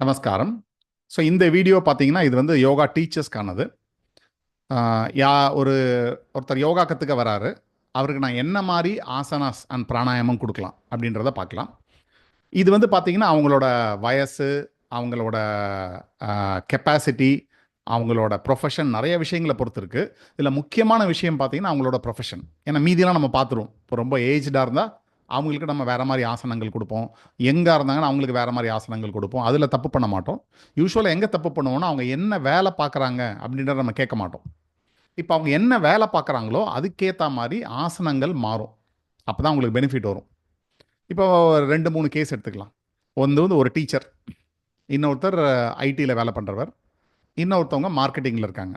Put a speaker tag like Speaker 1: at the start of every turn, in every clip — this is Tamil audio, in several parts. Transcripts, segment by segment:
Speaker 1: நமஸ்காரம். ஸோ இந்த வீடியோ பார்த்தீங்கன்னா இது வந்து யோகா டீச்சர்ஸ்க்கானது யா ஒரு ஒருத்தர் யோகா கற்றுக்க வராரு. அவருக்கு நான் என்ன மாதிரி ஆசனாஸ் அண்ட் பிராணாயாமம் கொடுக்கலாம் அப்படின்றத பார்க்கலாம் இது வந்து பார்த்தீங்கன்னா அவங்களோட வயசு அவங்களோட கெப்பாசிட்டி அவங்களோட ப்ரொஃபஷன் நிறைய விஷயங்களை பொறுத்து இருக்குது இதில் முக்கியமான விஷயம் பார்த்தீங்கன்னா அவங்களோட ப்ரொஃபஷன் ஏன்னா மீதியெல்லாம் நம்ம பார்த்துருவோம் இப்போ ரொம்ப ஏஜ்டாக இருந்தால் அவங்களுக்கு நம்ம வேறு மாதிரி ஆசனங்கள் கொடுப்போம். எங்கே இருந்தாங்கன்னா அவங்களுக்கு வேறு மாதிரி ஆசனங்கள் கொடுப்போம். அதில் தப்பு பண்ண மாட்டோம். யூஸ்வலாக எங்கே தப்பு பண்ணுவோம்னா அவங்க என்ன வேலை பார்க்குறாங்க அப்படின்றத நம்ம கேட்க மாட்டோம். இப்போ அவங்க என்ன வேலை பார்க்குறாங்களோ அதுக்கேற்ற மாதிரி ஆசனங்கள் மாறும். அப்போ தான் அவங்களுக்கு பெனிஃபிட் வரும். இப்போ ரெண்டு மூணு கேஸ் எடுத்துக்கலாம். ஒன்று வந்து ஒரு டீச்சர் இன்னொருத்தர் ஐடியில் வேலை பண்ணுறவர் இன்னொருத்தவங்க மார்க்கெட்டிங்கில் இருக்காங்க.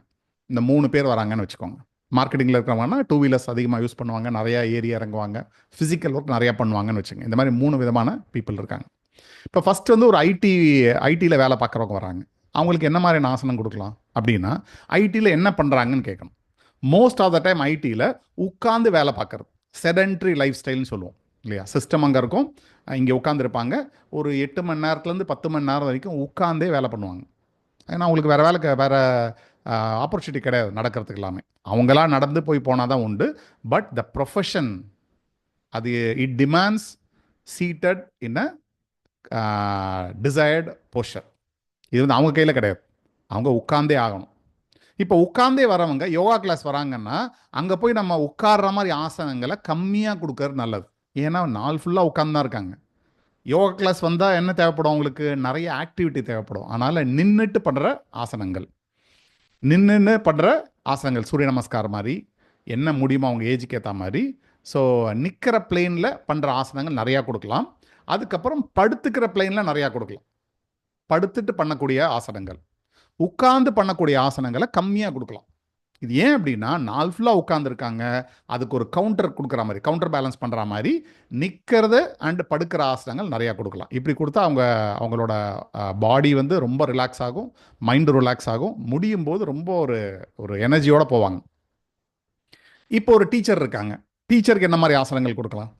Speaker 1: இந்த மூணு பேர் வராங்கன்னு வச்சுக்கோங்க. மார்க்கெட்டிங்கில் இருக்கிறவங்கன்னா டூ வீலர்ஸ் அதிகமாக யூஸ் பண்ணுவாங்க நிறையா ஏறி இறங்குவாங்க ஃபிசிக்கல் ஒர்க் நிறையா பண்ணுவாங்கன்னு வச்சுங்க இந்த மாதிரி மூணு விதமான பீப்புள் இருக்காங்க. இப்போ ஃபஸ்ட்டு வந்து ஒரு ஐடி ஐடியில் வேலை பார்க்குறவங்க வராங்க. அவங்களுக்கு என்ன மாதிரி ஆசனம் கொடுக்கலாம் அப்படின்னா ஐடியில் என்ன பண்ணுறாங்கன்னு கேட்கணும். மோஸ்ட் ஆஃப் த டைம் ஐடியில் உட்காந்து வேலை பார்க்குறது. செடன்ட்ரி லைஃப் ஸ்டைல்னு சொல்லுவோம் இல்லையா? சிஸ்டம் அங்கே இருக்கும். இங்கே உட்காந்துருப்பாங்க ஒரு எட்டு மணி நேரத்துலேருந்து பத்து மணி நேரம் வரைக்கும் உட்காந்தே வேலை பண்ணுவாங்க. ஏன்னா அவங்களுக்கு வேறு வேலைக்கு வேறு ஆப்பர்ச்சுனிட்டி கிடையாது நடக்கிறதுக்கு எல்லாமே. அவங்களாம் நடந்து போய் போனால் தான் உண்டு. பட் த ப்ரொஃபஷன் அது it demands seated in a desired posture இது வந்து அவங்க கையில் கிடையாது. அவங்க உட்கார்ந்தே ஆகணும். இப்போ உட்கார்ந்தே வரவங்க யோகா கிளாஸ் வராங்கன்னா அங்கே போய் நம்ம உட்கார்ற மாதிரி ஆசனங்களை கம்மியாக கொடுக்கறது நல்லது. ஏன்னா நாள் ஃபுல்லாக உட்காந்து தான் இருக்காங்க. யோகா கிளாஸ் வந்தால் என்ன தேவைப்படும் அவங்களுக்கு? நிறைய ஆக்டிவிட்டி தேவைப்படும். அதனால் நின்றுட்டு பண்ணுற ஆசனங்கள். நின்று பண்ணுற ஆசனங்கள் சூரிய நமஸ்காரம் மாதிரி என்ன முடியுமோ அவங்க ஏஜுக்கு ஏற்ற மாதிரி. ஸோ நிற்கிற பிளெயினில் பண்ணுற ஆசனங்கள் நிறையா கொடுக்கலாம். அதுக்கப்புறம் படுத்துக்கிற பிளெயினில் நிறையா கொடுக்கலாம். படுத்துட்டு பண்ணக்கூடிய ஆசனங்கள். உட்கார்ந்து பண்ணக்கூடிய ஆசனங்களை கம்மியாக கொடுக்கலாம். இது ஏன் அப்படின்னா நாள் ஃபுல்லாக உட்காந்துருக்காங்க அதுக்கு ஒரு கவுண்டர் கொடுக்குற மாதிரி கவுண்டர் பேலன்ஸ் பண்ணுற மாதிரி நிற்கிறது அண்ட் படுக்கிற ஆசனங்கள் நிறையா கொடுக்கலாம். இப்படி கொடுத்தா அவங்க அவங்களோட பாடி வந்து ரொம்ப ரிலாக்ஸ் ஆகும் மைண்டு ரிலாக்ஸ் ஆகும். முடியும் போது ரொம்ப ஒரு ஒரு எனர்ஜியோடு போவாங்க. இப்போ ஒரு டீச்சர் இருக்காங்க. டீச்சருக்கு என்ன மாதிரி ஆசனங்கள் கொடுக்கலாம்?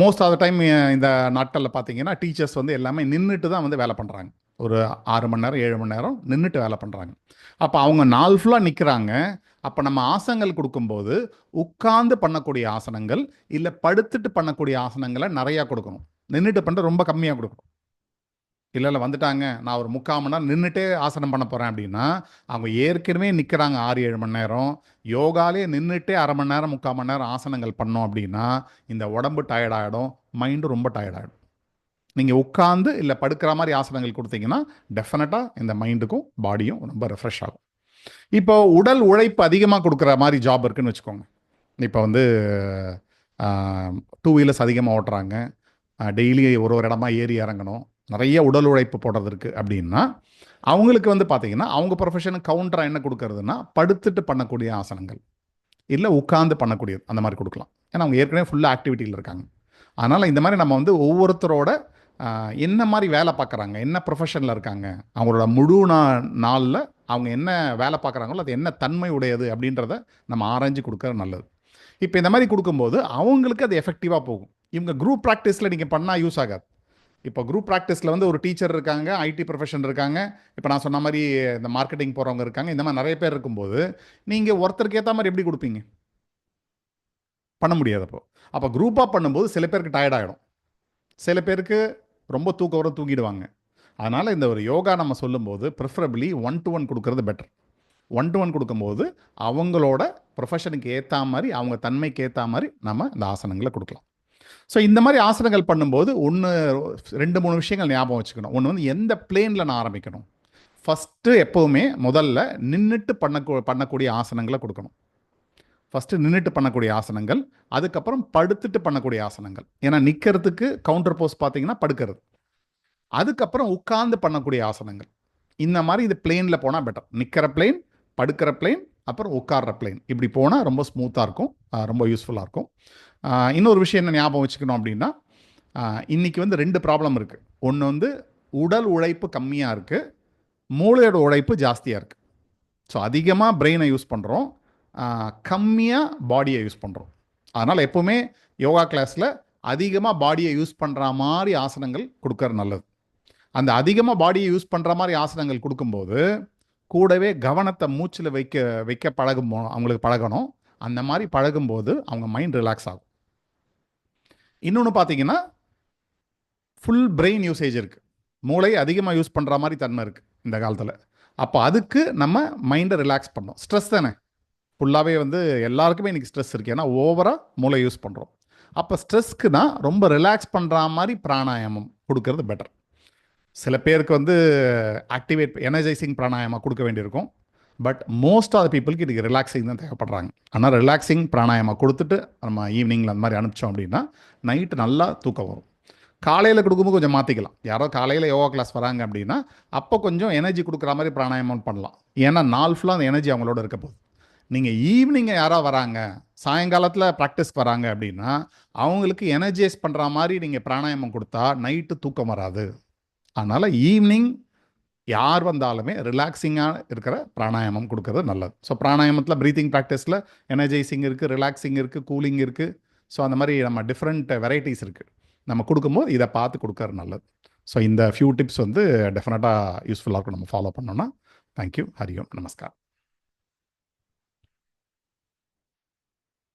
Speaker 1: மோஸ்ட் ஆஃப் த டைம் இந்த நாட்களில் பார்த்தீங்கன்னா டீச்சர்ஸ் வந்து எல்லாமே நின்றுட்டு தான் வந்து வேலை பண்ணுறாங்க ஒரு ஆறு மணி நேரம் ஏழு மணி நேரம் நின்றுட்டு வேலை பண்ணுறாங்க அப்போ அவங்க நாள் ஃபுல்லாக நிற்கிறாங்க அப்போ நம்ம ஆசனங்கள் கொடுக்கும்போது உட்கார்ந்து பண்ணக்கூடிய ஆசனங்கள் இல்லை படுத்துட்டு பண்ணக்கூடிய ஆசனங்களை நிறையா கொடுக்கணும். நின்றுட்டு பண்ணுறது ரொம்ப கம்மியாக கொடுக்கணும். இல்லை இல்லை வந்துட்டாங்க. நான் ஒரு முக்கால் மணி நேரம் நின்றுட்டே ஆசனம் பண்ண போகிறேன் அப்படின்னா அவங்க ஏற்கனவே நிற்கிறாங்க ஆறு ஏழு மணி நேரம். யோகாலே நின்றுட்டே அரை மணி நேரம் முக்கால் மணி நேரம் ஆசனங்கள் பண்ணோம் அப்படின்னா இந்த உடம்பு டயர்டாகிடும் மைண்டும் ரொம்ப டயர்டாகிடும் நீங்கள் உட்காந்து இல்லை படுக்கிற மாதிரி ஆசனங்கள் கொடுத்தீங்கன்னா டெஃபினட்டாக இந்த மைண்டுக்கும் பாடியும் ரொம்ப ரெஃப்ரெஷ் ஆகும். இப்போ உடல் உழைப்பு அதிகமாக கொடுக்குற மாதிரி ஜாப் இருக்குன்னு வச்சுக்கோங்க. இப்போ வந்து டூ வீலர்ஸ் அதிகமாக ஓட்டுறாங்க. டெய்லி ஒரு ஒரு இடமா ஏறி இறங்கணும். நிறைய உடல் உழைப்பு போடுறது இருக்குது அப்படின்னா அவங்களுக்கு வந்து பார்த்தீங்கன்னா அவங்க ப்ரொஃபஷனுக்கு கவுண்டராக என்ன கொடுக்கறதுன்னா படுத்துட்டு பண்ணக்கூடிய ஆசனங்கள். இல்லை உட்காந்து பண்ணக்கூடியது அந்த மாதிரி கொடுக்கலாம். ஏன்னா அவங்க ஏற்கனவே ஃபுல்லாக ஆக்டிவிட்டியில் இருக்காங்க. அதனால் இந்த மாதிரி நம்ம வந்து ஒவ்வொருத்தரோட என்ன மாதிரி வேலை பார்க்குறாங்க? என்ன ப்ரொஃபஷனில் இருக்காங்க? அவங்களோட முழு நா நாளில் அவங்க என்ன வேலை பார்க்குறாங்களோ அது என்ன தன்மை உடையது அப்படின்றத நம்ம ஆராய்ஞ்சு கொடுக்கறது நல்லது. இப்போ இந்த மாதிரி கொடுக்கும்போது அவங்களுக்கு அது எஃபெக்டிவாக போகும். இவங்க குரூப் ப்ராக்டிஸில் நீங்கள் பண்ணால் யூஸ் ஆகாது. இப்போ குரூப் ப்ராக்டிஸில் வந்து ஒரு டீச்சர் இருக்காங்க ஐடி ப்ரொஃபஷன் இருக்காங்க. இப்போ நான் சொன்ன மாதிரி இந்த மார்க்கெட்டிங் போகிறவங்க இருக்காங்க. இந்த மாதிரி நிறைய பேர் இருக்கும்போது நீங்கள் ஒருத்தருக்கு ஏற்ற மாதிரி எப்படி கொடுப்பீங்க? பண்ண முடியாது அப்போ. அப்போ குரூப்பாக பண்ணும்போது சில பேருக்கு டயர்ட் ஆகிடும் சில பேருக்கு ரொம்ப தூக்கம் வர தூங்கிடுவாங்க. அதனால் இந்த ஒரு யோகா நம்ம சொல்லும்போது ப்ரிஃபரபிளி ஒன் டு ஒன் கொடுக்கறது பெட்டர் ஒன் டு ஒன் கொடுக்கும்போது அவங்களோட ப்ரொஃபஷனுக்கு ஏற்ற மாதிரி அவங்க தன்மைக்கு ஏற்ற மாதிரி நம்ம இந்த ஆசனங்களை கொடுக்கலாம். ஸோ இந்த மாதிரி ஆசனங்கள் பண்ணும்போது ஒன்று ரெண்டு மூணு விஷயங்கள் ஞாபகம் வச்சுக்கணும். ஒன்று வந்து எந்த பிளேனில் நான் ஆரம்பிக்கணும்? ஃபஸ்ட்டு எப்போவுமே முதல்ல நின்றுட்டு பண்ண பண்ணக்கூடிய ஆசனங்களை கொடுக்கணும். ஃபஸ்ட்டு நின்றுட்டு பண்ணக்கூடிய ஆசனங்கள் அதுக்கப்புறம் படுத்துட்டு பண்ணக்கூடிய ஆசனங்கள். ஏன்னா நிற்கிறதுக்கு கவுண்டர் போஸ் பார்த்தீங்கன்னா படுக்கிறது. அதுக்கப்புறம் உட்கார்ந்து பண்ணக்கூடிய ஆசனங்கள். இந்த மாதிரி இது பிளெயினில் போனால் பெட்டர் நிற்கிற பிளேன் படுக்கிற பிளேன் அப்புறம் உட்கார்ற பிளேன் இப்படி போனால் ரொம்ப ஸ்மூத்தாக இருக்கும். ரொம்ப யூஸ்ஃபுல்லாக இருக்கும். இன்னொரு விஷயம் என்ன ஞாபகம் வச்சுக்கணும் அப்படின்னா இன்றைக்கி வந்து ரெண்டு ப்ராப்ளம் இருக்குது ஒன்று வந்து உடல் உழைப்பு கம்மியாக இருக்குது மூளையோட உழைப்பு ஜாஸ்தியாக இருக்குது ஸோ அதிகமாக பிரெயினை யூஸ் பண்ணுறோம் கம்மியாக பாடியை யூஸ் பண்ணுறோம் அதனால் எப்போவுமே யோகா கிளாஸில் அதிகமாக பாடியை யூஸ் பண்ணுற மாதிரி ஆசனங்கள் கொடுக்கறது நல்லது. அந்த அதிகமாக பாடியை யூஸ் பண்ணுற மாதிரி ஆசனங்கள் கொடுக்கும்போது கூடவே கவனத்தை மூச்சில் வைக்க வைக்க பழகும் அவங்களுக்கு பழகணும். அந்த மாதிரி பழகும்போது அவங்க மைண்ட் ரிலாக்ஸ் ஆகும். இன்னொன்று பார்த்தீங்கன்னா ஃபுல் பிரெயின் யூசேஜ் இருக்குது மூளை அதிகமாக யூஸ் பண்ணுற மாதிரி தன்மை இருக்குது இந்த காலத்தில். அப்போ அதுக்கு நம்ம மைண்டை ரிலாக்ஸ் பண்ணோம் ஸ்ட்ரெஸ் தானே? ஃபுல்லாகவே வந்து எல்லாருக்குமே இன்றைக்கி ஸ்ட்ரெஸ் இருக்குது ஏன்னா ஓவராக மூளை யூஸ் பண்ணுறோம் அப்போ ஸ்ட்ரெஸ்க்கு தான் ரொம்ப ரிலாக்ஸ் பண்ணுற மாதிரி பிராணாயாமம் கொடுக்கறது பெட்டர் சில பேருக்கு வந்து ஆக்டிவேட் எனர்ஜைசிங் பிராணாயாமம் கொடுக்க வேண்டியிருக்கும். பட் மோஸ்ட் ஆஃப் பீப்புளுக்கு இதுக்கு ரிலாக்ஸிங் தான் தேவைப்படுறாங்க. ஆனால் ரிலாக்ஸிங் பிராணாயாமம் கொடுத்துட்டு நம்ம ஈவினிங்கில் அந்த மாதிரி அனுப்பிச்சோம் அப்படின்னா நைட்டு நல்லா தூக்கம் வரும். காலையில் கொடுக்கும்போது கொஞ்சம் மாற்றிக்கலாம் யாரோ காலையில் யோகா கிளாஸ் வராங்க அப்படின்னா அப்போ கொஞ்சம் எனர்ஜி கொடுக்குற மாதிரி பிராணாயாமம் பண்ணலாம். ஏன்னா நாள் ஃபுல்லாக அந்த எனர்ஜி அவங்களோட இருக்க போகுது. நீங்கள் ஈவினிங் யாரோ வராங்க சாயங்காலத்தில் ப்ராக்டிஸ்க்கு வராங்க அப்படின்னா அவங்களுக்கு எனர்ஜைஸ் பண்ணுற மாதிரி நீங்கள் பிராணாயாமம் கொடுத்தா நைட்டு தூக்கம் வராது. அதனால் ஈவினிங் யார் வந்தாலுமே ரிலாக்ஸிங்காக இருக்கிற பிராணாயாமம் கொடுக்கறது நல்லது. ஸோ பிராணாயாமத்தில் ப்ரீத்திங் ப்ராக்டிஸில் எனர்ஜைசிங் இருக்குது ரிலாக்ஸிங் இருக்குது கூலிங் இருக்குது ஸோ அந்த மாதிரி நம்ம டிஃப்ரெண்ட் வெரைட்டிஸ் இருக்குது நம்ம கொடுக்கும்போது இதை பார்த்து கொடுக்கறது நல்லது. ஸோ இந்த ஃபியூ டிப்ஸ் வந்து டெஃபினட்டாக யூஸ்ஃபுல்லாக இருக்கும். நம்ம ஃபாலோ பண்ணோம்னா தேங்க்யூ ஹரியோம் நமஸ்கார்.